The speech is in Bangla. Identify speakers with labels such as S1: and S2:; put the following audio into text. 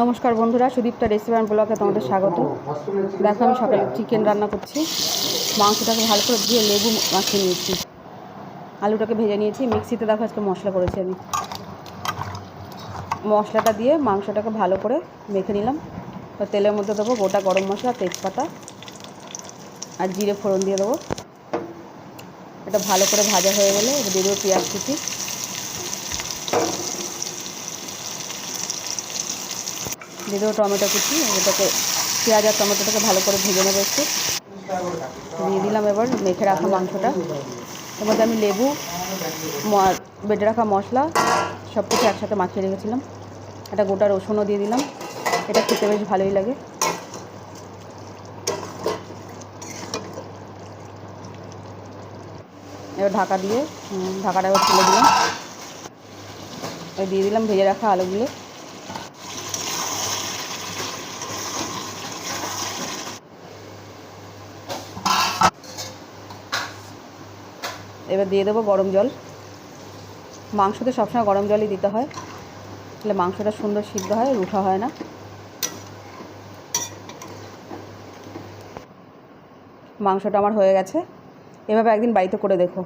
S1: নমস্কার বন্ধুরা, সুদীপ্তা রেস্টুরেন্ট ব্লগে তোমাদের স্বাগত। দেখো, আমি সকালে চিকেন রান্না করছি। মাংসটাকে ভালো করে দিয়ে লেবু মাখিয়ে নিয়েছি। আলুটাকে ভেজে নিয়েছি। মিক্সিতে দেখো আজকে মশলা করেছি আমি। মশলাটা দিয়ে মাংসটাকে ভালো করে মেখে নিলাম। তেলের মধ্যে দেবো গোটা গরম মশলা, তেজপাতা আর জিরে ফোড়ন দিয়ে দেবো। এটা ভালো করে ভাজা হয়ে গেলে দিয়ে দেবো পেঁয়াজ কুচি। দিয়ে দেবো টমেটো কুচি, এটাকে পেঁয়াজ আর টমেটোটাকে ভালো করে ভেজে নেব একটু। দিয়ে দিলাম এবার মেখে রাখা মাংসটা। এর মধ্যে আমি লেবু বেটে রাখা মশলা সব কিছু একসাথে মাখিয়ে রেখেছিলাম। একটা গোটা রসুনও দিয়ে দিলাম। এটা খেতে বেশ ভালোই লাগে। এবার ঢাকা দিয়ে ঢাকাটা এবার তুলে দিলাম। দিয়ে দিলাম ভেজে রাখা আলুগুলো। এবার দিয়ে দেবো গরম জল। মাংসতে সবসময় গরম জলই দিতে হয়। তাহলে মাংসটা সুন্দর সিদ্ধ হয়, রুঠা হয় না। মাংসটা আমার হয়ে গেছে। এভাবে একদিন বাড়িতে করে দেখো।